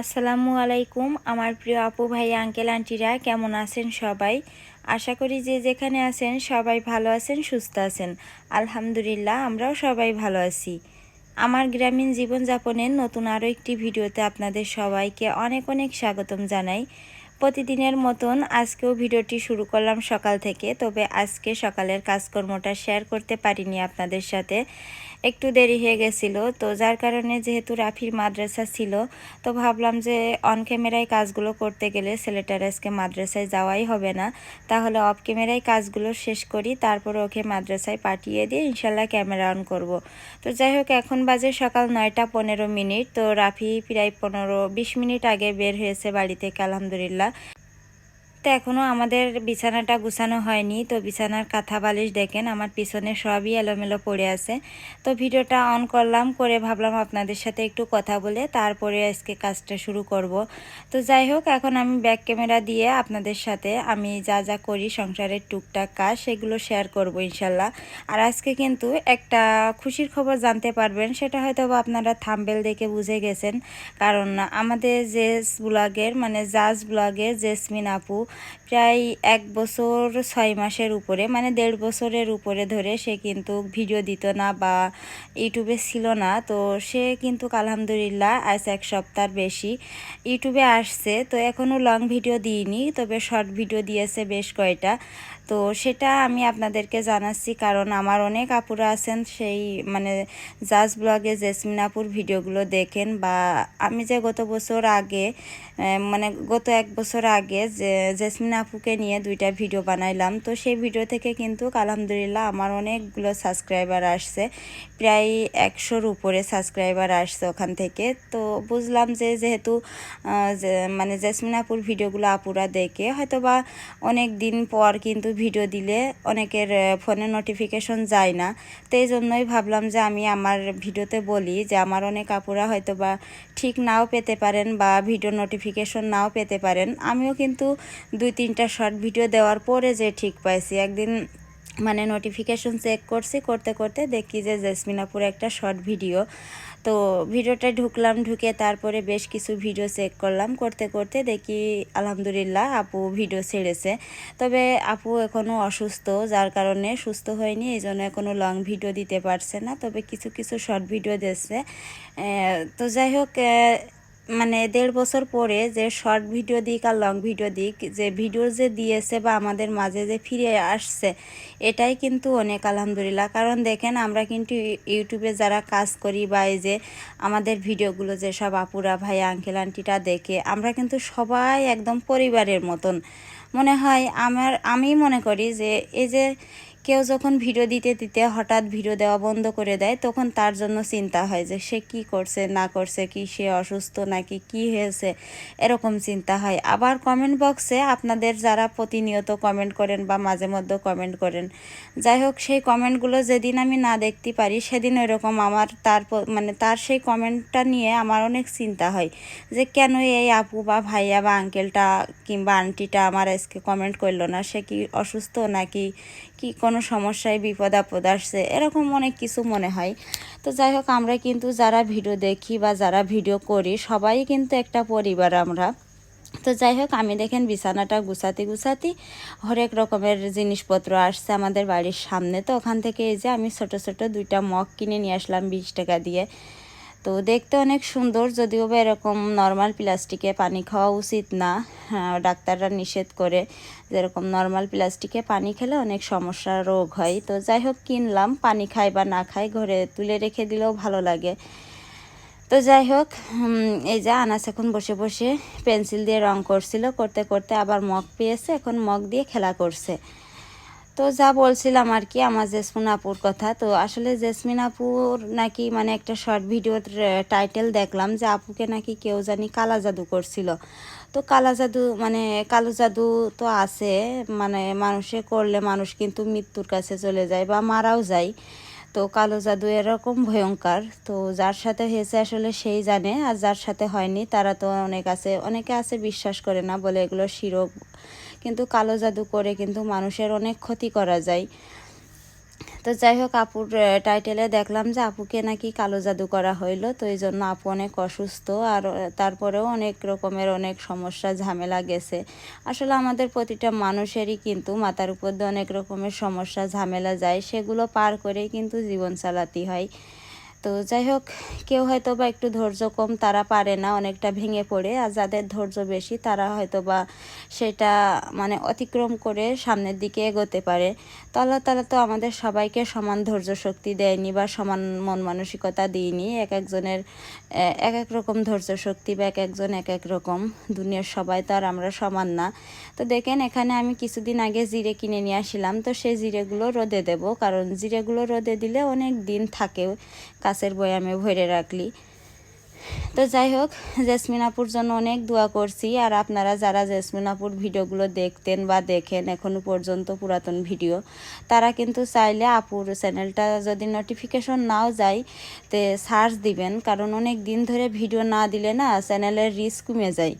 আসসালামু আলাইকুম, আমার প্রিয় আপু ভাই, আঙ্কেল, আন্টিরা, কেমন আছেন সবাই? আশা করি যে যেখানে আছেন সবাই ভালো আছেন, সুস্থ আছেন। আলহামদুলিল্লাহ, আমরাও সবাই ভালো আছি। আমার গ্রামীণ জীবনযাপনের নতুন আরও একটি ভিডিওতে আপনাদের সবাইকে অনেক অনেক স্বাগতম জানাই। প্রতিদিনের মতন আজকেও ভিডিওটি শুরু করলাম সকাল থেকে, তবে আজকে সকালের কাজকর্মটা শেয়ার করতে পারিনি আপনাদের সাথে। একটু দেরি হয়ে গেছিল। তো যার কারণে যেহেতু রাফির মাদ্রাসা ছিল, তো ভাবলাম যে অন ক্যামেরায় কাজগুলো করতে গেলে ছেলেটার আজকে মাদ্রাসায় যাওয়াই হবে না। তাহলে অফ ক্যামেরায় কাজগুলো শেষ করি, তারপর ওকে মাদ্রাসায় পাঠিয়ে দিয়ে ইনশাল্লাহ ক্যামেরা অন করব। তো যাই হোক, এখন বাজে সকাল নয়টা পনেরো মিনিট। তো রাফি প্রায় পনেরো বিশ মিনিট আগে বের হয়েছে বাড়ি থেকে, আলহামদুলিল্লাহ। তো এখনও আমাদের বিছানাটা গুছানো হয়নি। তো বিছানার কাঁথা বালিশ দেখেন, আমার পিছনে সবই এলোমেলো পড়ে আছে। তো ভিডিওটা অন করলাম, করে ভাবলাম আপনাদের সাথে একটু কথা বলে তারপরে আজকে কাজটা শুরু করব। তো যাই হোক, এখন আমি ব্যাক ক্যামেরা দিয়ে আপনাদের সাথে আমি যা যা করি, সংসারের টুকটাক কাজ, সেগুলো শেয়ার করব ইনশাল্লাহ। আর আজকে কিন্তু একটা খুশির খবর জানতে পারবেন, সেটা হয়তো বা আপনারা থাম্বেল দেখে বুঝে গেছেন। কারণ আমাদের জেস ব্লগের মানে জাজ ব্লগের জেসমিন আপু প্রায় এক বছর, ছয় মাসের উপরে মানে দেড় বছরের উপরে ধরে সে কিন্তু ভিডিও দিত না বা ইউটিউবে ছিল না। তো সে কিন্তু আলহামদুলিল্লাহ আজ এক সপ্তাহ বেশি ইউটিউবে আসছে। তো এখনও লং ভিডিও দিইনি, তবে শর্ট ভিডিও দিয়েছে বেশ কয়টা। তো সেটা আমি আপনাদেরকে জানাচ্ছি, কারণ আমার অনেক আপুরা আছেন সেই মানে জাজ ব্লগে জেসমিনাপুর ভিডিওগুলো দেখেন বা আমি যে গত বছর আগে মানে গত এক বছর আগে যে জেসমিন আপুকে নিয়ে দুইটা ভিডিও বানাইলাম। তো সেই ভিডিও থেকে কিন্তু আলহামদুলিল্লাহ আমার অনেকগুলো সাবস্ক্রাইবার আসছে। প্রায় একশোর উপরে সাবস্ক্রাইবার আসছে ওখান থেকে। তো বুঝলাম যে যেহেতু মানে জেসমিন আপুর ভিডিওগুলো আপুরা দেখে হয়তো বা অনেক দিন পর কিন্তু ভিডিও দিলে অনেকের ফোনে নোটিফিকেশন যায় না। তো এই জন্যই ভাবলাম যে আমি আমার ভিডিওতে বলি যে আমার অনেক আপুরা হয়তো বা ঠিক নাও পেতে পারেন বা ভিডিও নোটিফিকেশন নাও পেতে পারেন। আমিও কিন্তু দুই তিনটা শর্ট ভিডিও দেওয়ার পরে যে ঠিক পাইছি। একদিন মানে নোটিফিকেশন চেক করছি, করতে করতে দেখি যে জেসমিনাপুর একটা শর্ট ভিডিও তো ভিডিওটা ঢুকলাম, ঢুকে তারপরে বেশ কিছু ভিডিও চেক করলাম, করতে করতে দেখি আলহামদুলিল্লাহ আপু ভিডিও ছেড়েছে। তবে আপু এখনও অসুস্থ, যার কারণে সুস্থ হয়নি, এই জন্য এখনও লং ভিডিও দিতে পারছে না। তবে কিছু কিছু শর্ট ভিডিও দিচ্ছে তো যাই হোক মানে দেড় বছর পরে যে শর্ট ভিডিও দিক আর লং ভিডিও দিক, যে ভিডিও যে দিয়েছে বা আমাদের মাঝে যে ফিরে আসছে, এটাই কিন্তু অনেক আলহামদুলিল্লাহ। কারণ দেখেন, আমরা কিন্তু ইউটিউবে যারা কাজ করি বা এই যে আমাদের ভিডিওগুলো যে সব আপুরা, ভাই আঙ্কেল আন্টিটা দেখে, আমরা কিন্তু সবাই একদম পরিবারের মতন। মনে হয় আমার, আমি মনে করি যে এই যে কেউ যখন ভিডিও দিতে দিতে হঠাৎ ভিডিও দেওয়া বন্ধ করে দেয়, তখন তার জন্য চিন্তা হয় যে সে কি করছে, না করছে, কি সে অসুস্থ, নাকি কি হয়েছে, এরকম চিন্তা হয়। আবার কমেন্ট বক্সে আপনাদের যারা প্রতিনিয়ত কমেন্ট করেন বা মাঝে মধ্যে কমেন্ট করেন, যাই হোক সেই কমেন্টগুলো যেদিন আমি না দেখতে পারি, সেদিন এরকম আমার তার মানে তার সেই কমেন্টটা নিয়ে আমার অনেক চিন্তা হয় যে কেন এই আপু বা ভাইয়া বা আঙ্কেলটা কিংবা আন্টিটা আমার আজকে কমেন্ট করল না? সে কি অসুস্থ, নাকি কি কোনো সমস্যায় বিপদ আপদ আসছে এরকম অনেক কিছু মনে হয়। তো যাই হোক আমরা কিন্তু যারা ভিডিও দেখি বা যারা ভিডিও করি সবাই কিন্তু একটা পরিবার আমরা। তো যাই হোক আমি দেখেন বিছানাটা গুছাতে গুছাতে হরেক রকমের জিনিসপত্র আসছে আমাদের বাড়ির সামনে। তো ওখান থেকে এই যে আমি ছোট ছোট দুইটা মগ কিনে নিয়ে আসলাম বিশ টাকা দিয়ে। তো দেখতে অনেক সুন্দর যদিও বা এরকম নর্মাল প্লাস্টিকে পানি খাওয়া উচিত না। হ্যাঁ, ডাক্তাররা নিষেধ করে। যেরকম নর্মাল প্লাস্টিকে পানি খেলে অনেক সমস্যা রোগ হয়। তো যাই হোক কিনলাম, পানি খাই বা না খাই ঘরে তুলে রেখে দিলেও ভালো লাগে। তো যাই হোক এই যে আনাস এখন বসে বসে পেন্সিল দিয়ে রং করছিল, করতে করতে আবার মগ পেয়েছে, এখন মগ দিয়ে খেলা করছে। তো যা বলছিলাম আর কি, আমার জেসমিন আপুর কথা। তো আসলে জেসমিন আপুর নাকি মানে একটা শর্ট ভিডিওর টাইটেল দেখলাম যে আপুকে নাকি কেউ জানি কালা জাদু করছিল। তো কালা জাদু মানে কালো জাদু তো আছে মানে মানুষে করলে মানুষ কিন্তু মৃত্যুর কাছে চলে যায় বা মারাও যায়। তো কালো জাদু এরকম ভয়ঙ্কর। তো যার সাথে হয়েছে আসলে সেই জানে, আর যার সাথে হয়নি তারা তো অনেক আছে, অনেকে আছে বিশ্বাস করে না বলে এগুলো শিরক কিন্তু কালো জাদু করে কিন্তু মানুষের অনেক ক্ষতি করা যায়। তো যাই হোক, আপুর টাইটেলে দেখলাম যে আপুকে নাকি কালো জাদু করা হইল, তো এই জন্য আপু অনেক অসুস্থ আর তারপরেও অনেক রকমের অনেক সমস্যা, ঝামেলা গেছে। আসলে আমাদের প্রতিটা মানুষেরই কিন্তু মাথার উপর দিয়ে অনেক রকমের সমস্যা, ঝামেলা যায়, সেগুলো পার করেই কিন্তু জীবন চালাতে হয়। তো যাই হোক, কেউ হয়তো বা একটু ধৈর্য কম, তারা পারে না, অনেকটা ভেঙে পড়ে। আর যাদের ধৈর্য বেশি, তারা হয়তো বা সেটা মানে অতিক্রম করে সামনের দিকে এগোতে পারে। তো আল্লাহ তালা তো আমাদের সবাইকে সমান ধৈর্য শক্তি দেয়নি বা সমান মন মানসিকতা দিইনি। এক একজনের এক এক রকম ধৈর্য শক্তি বা এক একজন এক এক রকম। দুনিয়ার সবাই তো আর আমরা সমান না। তো দেখেন, এখানে আমি কিছুদিন আগে জিরে কিনে নিয়ে আসলাম। তো সেই জিরেগুলো রোদে দেব, কারণ জিরেগুলো রোদে দিলে অনেক দিন থাকে। কাছের বয়ামে ভরে রাখলি। তো যাই হোক, জেসমিনাপুর জন্য অনেক দোয়া করছি। আর আপনারা যারা জেসমিনাপুর ভিডিওগুলো দেখতেন বা দেখেন, এখনও পর্যন্ত পুরাতন ভিডিও, তারা কিন্তু চাইলে আপুর চ্যানেলটা যদি নোটিফিকেশন নাও যায়, তে সার্চ দিবেন। কারণ অনেক দিন ধরে ভিডিও না দিলে না চ্যানেলের রিস্ক কমে যায়।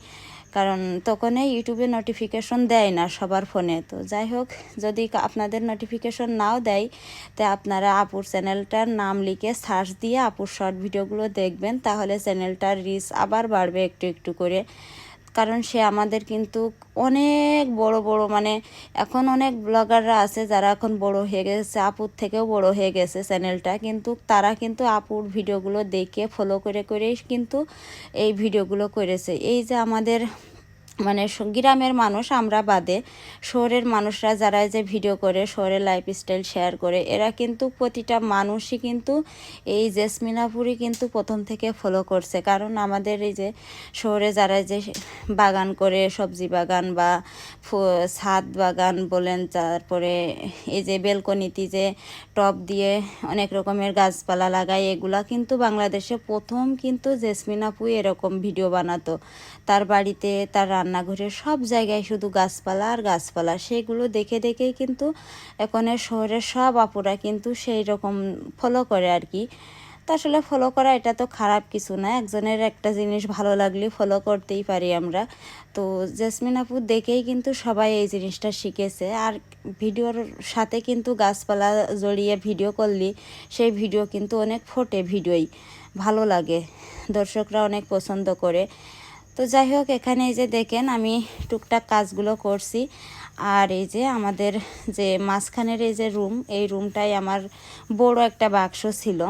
কারণ তখনই ইউটিউবে নোটিফিকেশন দেয় না সবার ফোনে। তো যাই হোক, যদি আপনাদের নোটিফিকেশন নাও দেয়, তা আপনারা আপুর চ্যানেলটার নাম লিখে সার্চ দিয়ে আপুর শর্ট ভিডিওগুলো দেখবেন, তাহলে চ্যানেলটার রিচ আবার বাড়বে একটু একটু করে। কারণ সে আমাদের কিন্তু অনেক বড় বড় মানে এখন অনেক ব্লগাররা আছে যারা এখন বড় হয়ে গেছে, আপুর থেকেও বড় হয়ে গেছে চ্যানেলটা। কিন্তু তারা কিন্তু আপুর ভিডিওগুলো দেখে ফলো করে, করেই কিন্তু এই ভিডিওগুলো করেছে। এই যে আমাদের মানে গ্রামের মানুষ আমরা বাদে, শহরের মানুষরা যারা যে ভিডিও করে, শহরের লাইফস্টাইল শেয়ার করে, এরা কিন্তু প্রতিটা মানুষই কিন্তু এই জেসমিনাপুরি কিন্তু প্রথম থেকে ফলো করছে। কারণ আমাদের এই যে শহরে যারা যে বাগান করে, সবজি বাগান বা ছাদ বাগান বলেন, তারপরে এই যে বেলকনিতে যে টব দিয়ে অনেক রকমের গাছপালা লাগায়, এগুলা কিন্তু বাংলাদেশে প্রথম কিন্তু জেসমিন এরকম ভিডিও বানাতো। তার বাড়িতে তার রান্নাঘরে সব জায়গায় শুধু গাছপালা আর গাছপালা, সেগুলো দেখে দেখেই কিন্তু এখনের শহরের সব আপুরা কিন্তু সেই রকম ফলো করে আর কি। তা আসলে ফলো করা এটা তো খারাপ কিছু না, একজনের একটা জিনিস ভালো লাগলে ফলো করতেই পারি আমরা। তো জেসমিন আপু দেখেই কিন্তু সবাই এই জিনিসটা শিখেছে। আর ভিডিওর সাথে কিন্তু গাছপালা জড়িয়ে ভিডিও করলি সেই ভিডিও কিন্তু অনেক ফোটে, ভিডিওই ভালো লাগে, দর্শকরা অনেক পছন্দ করে। তো যাই হোক, এখানে এই যে দেখেন আমি টুকটাক কাজগুলো করছি। আর এই যে আমাদের যে মাঝখানের এই যে রুম, এই রুমটাই আমার বড় একটা বাক্স ছিল।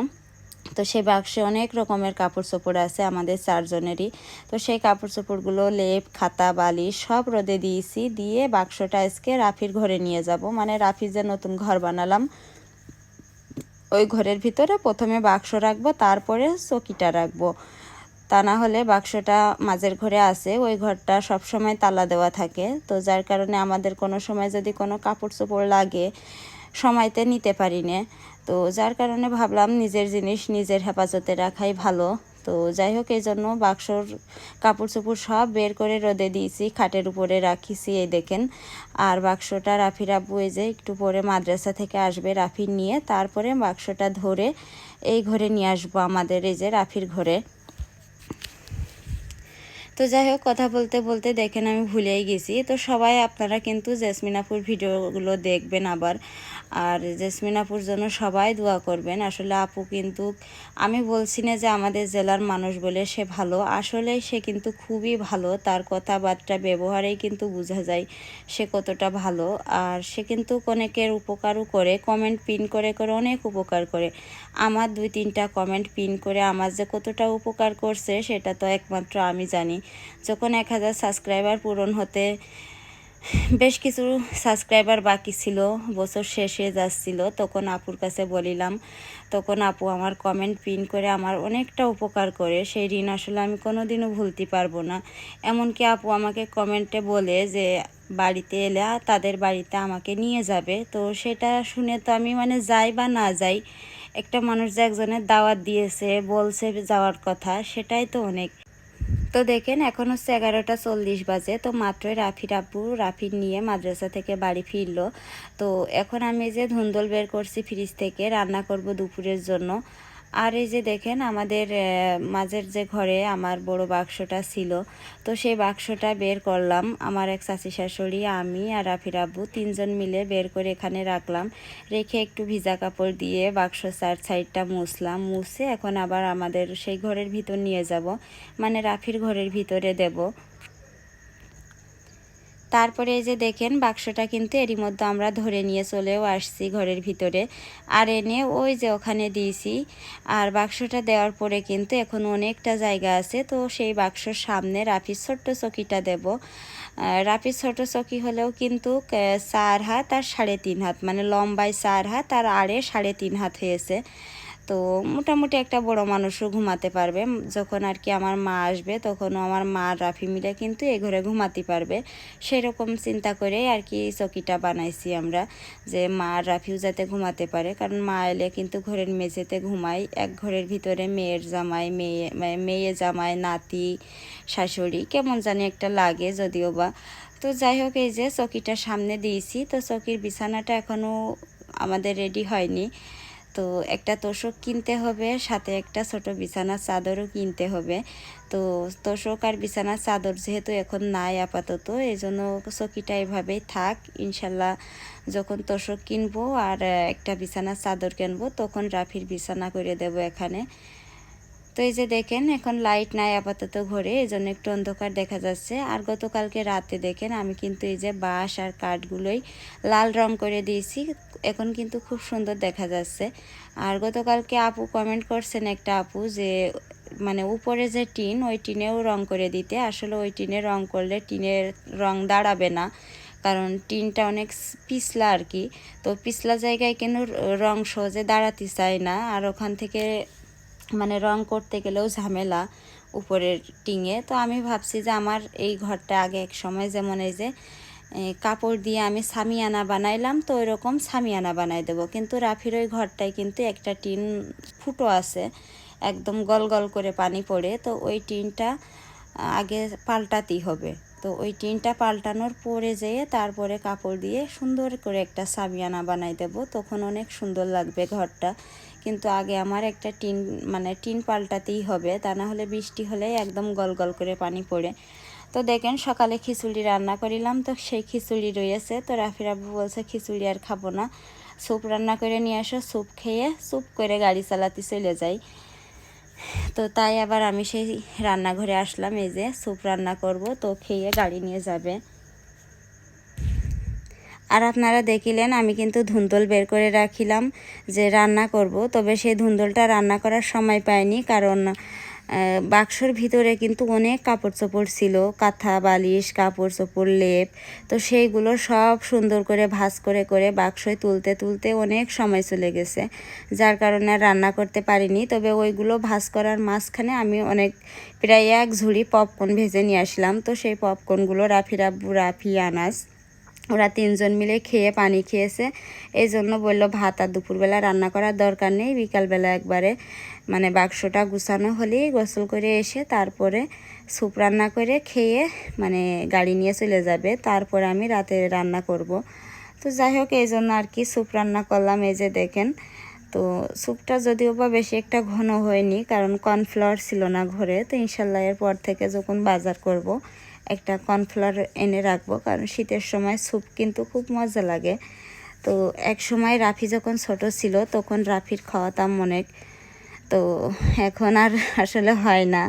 তো সেই বাক্সে অনেক রকমের কাপড় চোপড় আছে আমাদের চারজনেরই। তো সেই কাপড় চোপড়গুলো, লেপ, খাতা, বালিশ সব রোদে দিয়েছি। দিয়ে বাক্সটা আজকে রাফির ঘরে নিয়ে যাব। মানে রাফির যে নতুন ঘর বানালাম, ওই ঘরের ভিতরে প্রথমে বাক্স রাখব, তারপরে চকিটা রাখব। তা না হলে বাক্সটা মাঝের ঘরে আছে, ওই ঘরটা সব সময় তালা দেওয়া থাকে। তো যার কারণে আমাদের কোনো সময় যদি কোনো কাপড় চোপড় লাগে, সময়তে নিতে পারি না। তো যার কারণে ভাবলাম নিজের জিনিস নিজের হেফাজতে রাখাই ভালো। তো যাই হোক, এই জন্য বাক্সর কাপড় চোপড় সব বের করে রোদে দিয়েছি, খাটের উপরে রাখিছি, এই দেখেন। আর বাক্সটা রাফির আব্বু এই যে একটু পরে মাদ্রাসা থেকে আসবে রাফির নিয়ে, তারপরে বাক্সটা ধরে এই ঘরে নিয়ে আসব আমাদের, এই যে রাফির ঘরে। তো যাই হোক, কথা বলতে বলতে দেখেন আমি ভুলেই গেছি। তো সবাই আপনারা কিন্তু জেসমিনাপুর ভিডিওগুলো দেখবেন আবার। আর জেসমিনাপুর জন্য সবাই দোয়া করবেন। আসলে আপু কিন্তু, আমি বলছি না যে আমাদের জেলার মানুষ বলে সে ভালো, আসলে সে কিন্তু খুবই ভালো। তার কথাবার্তা, ব্যবহারেই কিন্তু বোঝা যায় সে কতটা ভালো। আর সে কিন্তু অনেকের উপকারও করে কমেন্ট পিন করে করে অনেক উপকার করে। আমার দুই তিনটা কমেন্ট পিন করে আমার যে কতটা উপকার করছে, সেটা তো একমাত্র আমি জানি। যখন এক হাজার সাবস্ক্রাইবার পূরণ হতে বেশ কিছু সাবস্ক্রাইবার বাকি ছিল, বছর শেষে যাচ্ছিল। তখন আপুর কাছে বলিলাম, তখন আপু আমার কমেন্ট পিন করে আমার অনেকটা উপকার করে, সেই ঋণ আসলে আমি কোনোদিনও ভুলতে পারব না। এমনকি আপু আমাকে কমেন্টে বলে যে, বাড়িতে এলে তাদের বাড়িতে আমাকে নিয়ে যাবে। তো সেটা শুনে তো আমি মানে যাই বা না যাই, একটা মানুষ যে একজনের দাওয়াত দিয়েছে, বলছে যাওয়ার কথা, সেটাই তো অনেক। তো দেখেন, এখন হচ্ছে এগারোটা চল্লিশ বাজে। তো মাত্রই রাফির আব্বু রাফির নিয়ে মাদ্রাসা থেকে বাড়ি ফিরলো। তো এখন আমি যে ধুন্দল বের করছি ফ্রিজ থেকে, রান্না করব দুপুরের জন্য। আর এই যে দেখেন আমাদের মাঝের যে ঘরে আমার বড় বাক্সটা ছিল, তো সেই বাক্সটা বের করলাম। আমার এক চাচি শাশুড়ি, আমি আর রাফির আব্বু তিনজন মিলে বের করে এখানে রাখলাম। রেখে একটু ভিজা কাপড় দিয়ে বাক্স চার সাইডটা মুছলাম। মুছে এখন আবার আমাদের সেই ঘরের ভিতর নিয়ে যাব। মানে রাফির ঘরের ভিতরে দেব। তারপরে এই যে দেখেন, বাক্সটা কিন্তু এরই মধ্যে আমরা ধরে নিয়ে চলেও আসছি ঘরের ভিতরে। আর এনে ওই যে ওখানে দিয়েছি। আর বাক্সটা দেওয়ার পরে কিন্তু এখন অনেকটা জায়গা আছে। তো সেই বাক্সর সামনে রাফির ছোট্ট চকিটা দেব। রাফির ছোট চকি হলেও কিন্তু চার হাত আর সাড়ে তিন হাত। মানে লম্বায় চার হাত আর আড়ে সাড়ে তিন হাত হয়েছে। তো মোটামুটি একটা বড় মানুষও ঘুমাতে পারবে। যখন আর কি আমার মা আসবে, তখনও আমার মা রাফি মিলে কিন্তু এ ঘরে ঘুমাতে পারবে। সেরকম চিন্তা করে আর কি চকিটা বানাইছি আমরা, যে মা রাফিও যাতে ঘুমাতে পারে। কারণ মা এলে কিন্তু ঘরের মেঝেতে ঘুমাই, এক ঘরের ভিতরে মেয়ের জামাই, মেয়ে মানে মেয়ে জামাই, নাতি, শাশুড়ি, কেমন জানি একটা লাগে যদিও বা। তো যাই হোক, এই যে চকিটা সামনে দিয়েছি, তো চকির বিছানাটা এখনও আমাদের রেডি হয়নি। তো একটা তোষক কিনতে হবে, সাথে একটা ছোট বিছানার চাদরও কিনতে হবে। তো তোষক আর বিছানার চাদর যেহেতু এখন নাই আপাতত এই জন্য চকিটা এভাবেই থাক। ইনশাল্লাহ যখন তোষক কিনবো আর একটা বিছানার চাদর কিনবো, তখন রাফির বিছানা করে দেব এখানে। তো এই যে দেখেন, এখন লাইট নাই আপাতত ঘরে এই জন্য একটু অন্ধকার দেখা যাচ্ছে। আর গতকালকে রাতে দেখেন, আমি কিন্তু এই যে বাঁশ আর কাঠগুলোই লাল রং করে দিয়েছি, এখন কিন্তু খুব সুন্দর দেখা যাচ্ছে। আর গতকালকে আপু কমেন্ট করছেন একটা আপু যে মানে উপরে যে টিন, ওই টিনেও রং করে দিতে। আসলে ওই টিনে রং করলে টিনের রং দাঁড়াবে না, কারণ টিনটা অনেক পিছলা আর কি। তো পিছলা জায়গায় কেন রং সহজে দাঁড়াতে চায় না, আর ওখান থেকে মানে রং করতে গেলেও ঝামেলা উপরের টিঙে তো আমি ভাবছি যে আমার এই ঘরটা আগে এক সময় যেমন এই যে কাপড় দিয়ে আমি সামিয়ানা বানাইলাম, তো ওইরকম সামিয়ানা বানাই দেবো। কিন্তু রাফির ওই ঘরটায় কিন্তু একটা টিন ফুটো আছে, একদম গল গল করে পানি পড়ে। তো ওই টিনটা আগে পাল্টাতেই হবে। তো ওই টিনটা পাল্টানোর পরে যেয়ে তারপরে কাপড় দিয়ে সুন্দর করে একটা সামিয়ানা বানাই দেবো। তখন অনেক সুন্দর লাগবে ঘরটা। কিন্তু আগে আমার একটা টিন মানে টিন পাল্টাতেই হবে। তা না হলে বৃষ্টি হলে একদম গল গল করে পানি পড়ে। তো দেখেন, সকালে খিচুড়ি রান্না করিলাম। তো সেই খিচুড়ি রয়েছে। তো রাফির আব্বু বলছে, খিচুড়ি আর খাব না। স্যুপ রান্না করে নিয়ে আসো। স্যুপ খেয়ে স্যুপ করে গাড়ি চালাতে চলে যাই। তো তাই আবার আমি সেই রান্নাঘরে আসলাম। এই যে স্যুপ রান্না করব। তো খেয়ে গাড়ি নিয়ে যাবে। আর আপনারা দেখিলেন, আমি কিন্তু ধুন্দল বের করে রাখিলাম যে রান্না করব। তবে সেই ধুন্দলটা রান্না করার সময় পাইনি, কারণ বাক্সর ভিতরে কিন্তু অনেক কাপড় চোপড় ছিল, কাঁথা, বালিশ কাপড় চোপড় লেপ। তো সেইগুলো সব সুন্দর করে ভাঁজ করে করে বাক্সয় তুলতে তুলতে অনেক সময় চলে গেছে, যার কারণে রান্না করতে পারিনি। তবে ওইগুলো ভাঁজ করার মাঝখানে আমি অনেক, প্রায় এক ঝুড়ি পপকর্ন ভেজে নিয়ে আসলাম। তো সেই পপকর্নগুলো রাফি রাব্বু, রাফি আনাস ওরা তিনজন মিলে খেয়ে পানি খেয়েছে। এই জন্য বলল, ভাত আর দুপুরবেলা রান্না করার দরকার নেই। বিকালবেলা একবারে মানে বাক্সটা গুছানো হলেই গোসল করে এসে তারপরে স্যুপ রান্না করে খেয়ে মানে গাড়ি নিয়ে চলে যাবে। তারপরে আমি রাতে রান্না করব। তো যাই হোক এই জন্য আর কি স্যুপ রান্না করলাম। এই যে দেখেন, তো স্যুপটা যদিও বা বেশি একটা ঘন হয়নি, কারণ কর্নফ্লাওয়ার ছিল না ঘরে। তো ইনশাল্লাহ এরপর থেকে যখন বাজার করব একটা কর্নফ্লাওয়ার এনে রাখব, কারণ শীতের সময় স্যুপ কিন্তু খুব মজা লাগে। তো এক সময় রাফি যখন ছোট ছিল, তখন রাফির খাওয়াতাম অনেক। তো এখন আর আসলে হয় না।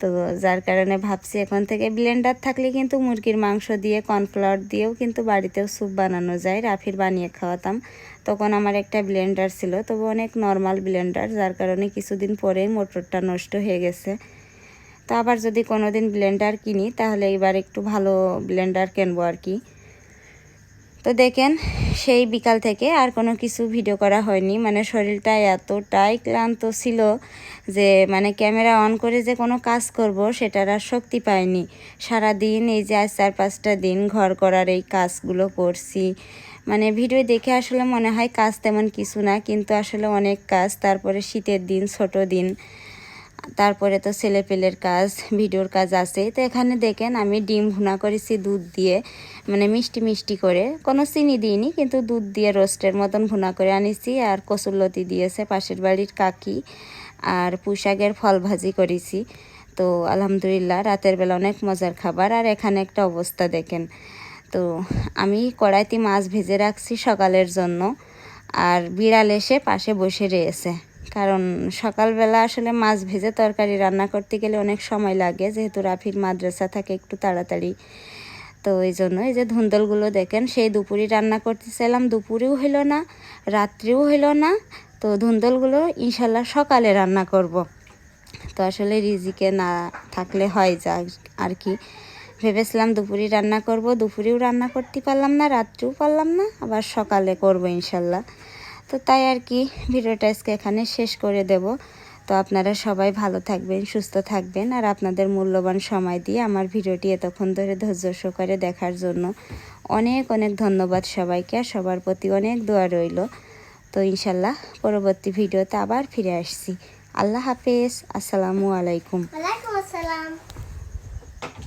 তো যার কারণে ভাবছি এখন থেকে ব্লেন্ডার থাকলে কিন্তু মুরগির মাংস দিয়ে, কর্নফ্লাওয়ার দিয়েও কিন্তু বাড়িতেও স্যুপ বানানো যায়। রাফির বানিয়ে খাওয়াতাম। তখন আমার একটা ব্লেন্ডার ছিল, তবে অনেক নর্মাল ব্লেন্ডার যার কারণে কিছুদিন পরেই মোটরটা নষ্ট হয়ে গেছে। তো আবার যদি কোনো দিন ব্লেন্ডার কিনি, তাহলে এবার একটু ভালো ব্লেন্ডার কিনবো আর কি। তো দেখেন, সেই বিকাল থেকে আর কোনো কিছু ভিডিও করা হয়নি। মানে শরীরটা এতটাই ক্লান্ত ছিল যে মানে ক্যামেরা অন করে যে কোনো কাজ করব, সেটার আর শক্তি পাইনি। সারা দিন এই যে আজ চার পাঁচটা দিন ঘর করার এই কাজগুলো করছি। মানে ভিডিও দেখে আসলে মনে হয় কাজ তেমন কিছু না, কিন্তু আসলে অনেক কাজ। তারপরে শীতের দিন, ছোট দিন তারপরে তো ছেলে পেলের কাজ, ভিডিওর কাজ আছে। তো এখানে দেখেন আমি ডিম ভুনা করেছি দুধ দিয়ে মানে মিষ্টি মিষ্টি করে। কোনো চিনি দিইনি, কিন্তু দুধ দিয়ে রোস্টের মতন ভুনা করে আনিছি। আর কসুরলতি দিয়েছে পাশের বাড়ির কাকি। আর পুঁশাকের ফল ভাজি করেছি। তো আলহামদুলিল্লাহ, রাতের বেলা অনেক মজার খাবার। আর এখানে একটা অবস্থা দেখেন। তো আমি কড়াইতে মাছ ভেজে রাখছি সকালের জন্য। আর বিড়াল এসে পাশে বসে রয়েছে। কারণ সকালবেলা আসলে মাছ ভেজে তরকারি রান্না করতে গেলে অনেক সময় লাগে, যেহেতু রাফির মাদ্রাসা থাকে একটু তাড়াতাড়ি। তো এই জন্য এই যে ধুন্দলগুলো দেখেন, সেই দুপুরে রান্না করতেছিলাম, দুপুরেও হইল না, রাত্রেও হইল না। তো ধুন্দলগুলো ইনশাল্লাহ সকালে রান্না করব। তো আসলে রিজিকে না থাকলে হয় যা আর কি। ভেবেছিলাম দুপুরে রান্না করব, দুপুরেও রান্না করতে পারলাম না, রাত্রেও পারলাম না, আবার সকালে করব ইনশাল্লাহ। তো তাই আর কি, ভিডিওটা আজকে এখানে শেষ করে দেব। তো আপনারা সবাই ভালো থাকবেন, সুস্থ থাকবেন, আর আপনাদের মূল্যবান সময় দিয়ে আমার ভিডিওটি এতক্ষণ ধরে ধৈর্য সহকারে দেখার জন্য অনেক অনেক ধন্যবাদ সবাইকে, আর সবার প্রতি অনেক দোয়া রইল। তো ইনশাল্লাহ পরবর্তী ভিডিওতে আবার ফিরে আসছি। আল্লাহ হাফেজ, আসসালামু আলাইকুম। আসসালাম।